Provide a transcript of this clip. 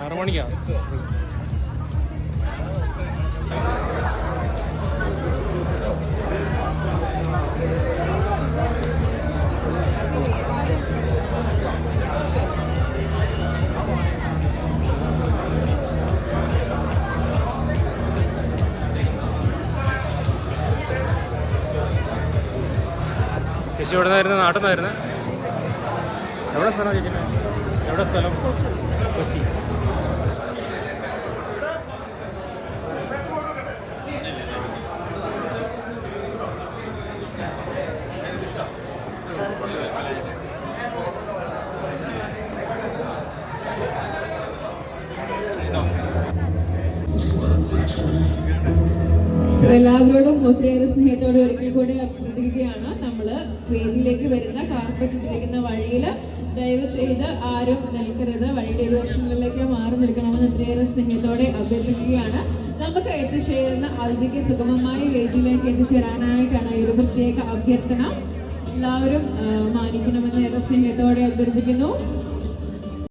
ആറ് മണിക്കാ ചേച്ചി ഇവിടെ നിന്നായിരുന്നു നാട്ടിൽ നിന്നായിരുന്നു എവിടെ സ്ഥലം ചേച്ചി? എവിടെ സ്ഥലം? കൊച്ചി. എല്ലാവരോടും ഒത്തിരിയേറെ സ്നേഹത്തോടെ ഒരിക്കൽ കൂടി അഭ്യർത്ഥിക്കുകയാണ്. നമ്മൾ വേദിയിലേക്ക് വരുന്ന കാർപ്പറ്റ് ഇട്ടിരിക്കുന്ന വഴിയിൽ ദയവ് ചെയ്ത് ആരും നിൽക്കരുത്. വഴിയുടെ ഇരുവശങ്ങളിലേക്ക് മാറി നിൽക്കണമെന്ന് ഇത്രയേറെ സ്നേഹത്തോടെ അഭ്യർത്ഥിക്കുകയാണ്. നമുക്ക് എത്തിച്ചേരുന്ന അതിഥിക്ക് സുഗമമായ വേദിയിലേക്ക് എത്തിച്ചേരാനായിട്ടാണ് ഈ ഒരു പ്രത്യേക അഭ്യർത്ഥന. എല്ലാവരും മാനിക്കണമെന്ന് ഏറെ സ്നേഹത്തോടെ അഭ്യർത്ഥിക്കുന്നു.